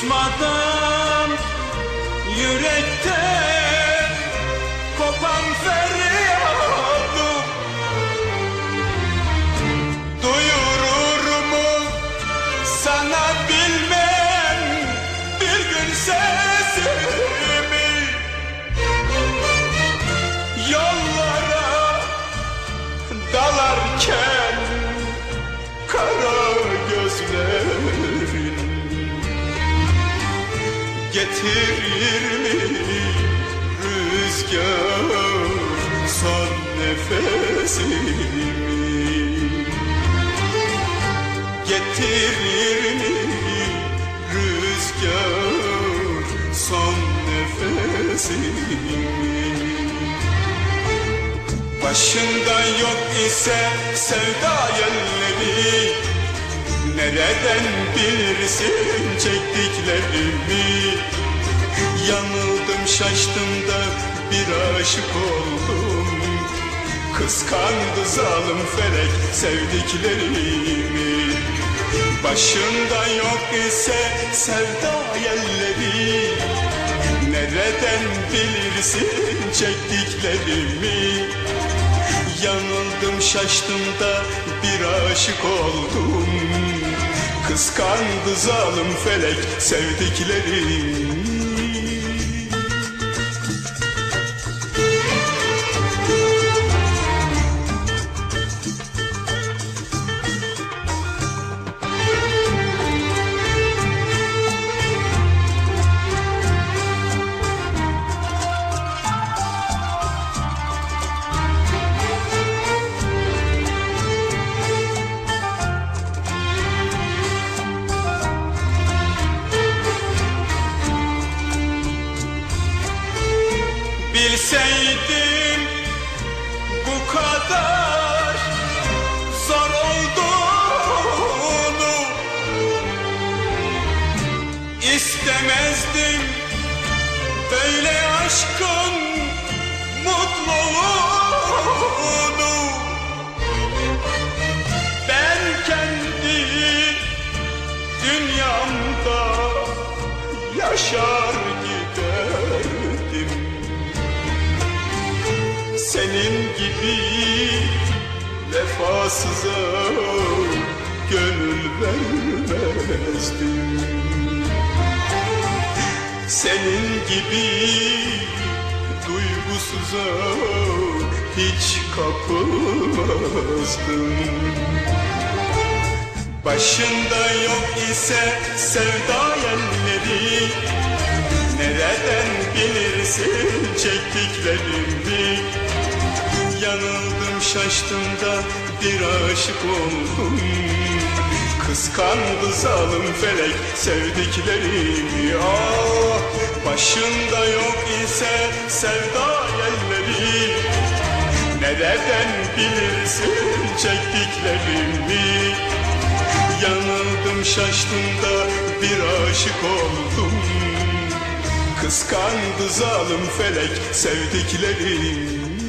Susmadan yürekte Getirir mi? Rüzgar son nefesimi. Getirir mi? Rüzgar son nefesimi. Başında yok ise sevda yelleri Nereden bilirsin çektiklerimi? Yanıldım şaştım da bir aşık oldum. Kıskandı zalim felek sevdiklerimi. Başında yok ise sevda yelleri Nereden bilirsin çektiklerimi? Yanıldım şaştım da bir aşık oldum Kıskandı zalim felek sevdiklerimi Bilseydim bu kadar zor olduğunu istemezdim. Böyle aşkın mutluluğunu ben kendi dünyamda yaşar senin gibi vefasıza gönül vermezdim. Senin gibi duygusuza hiç kapılmazdım. Başında yok ise sevda yelleri Nereden bilirsin çektiklerimi şaştım da bir aşık oldum. Kıskandı zalim felek sevdiklerimi. Ah başında yok ise sevda yelleri Nereden bilirsin çektiklerimi? Yanıldım şaştım da bir aşık oldum. Kıskandı zalim felek sevdiklerimi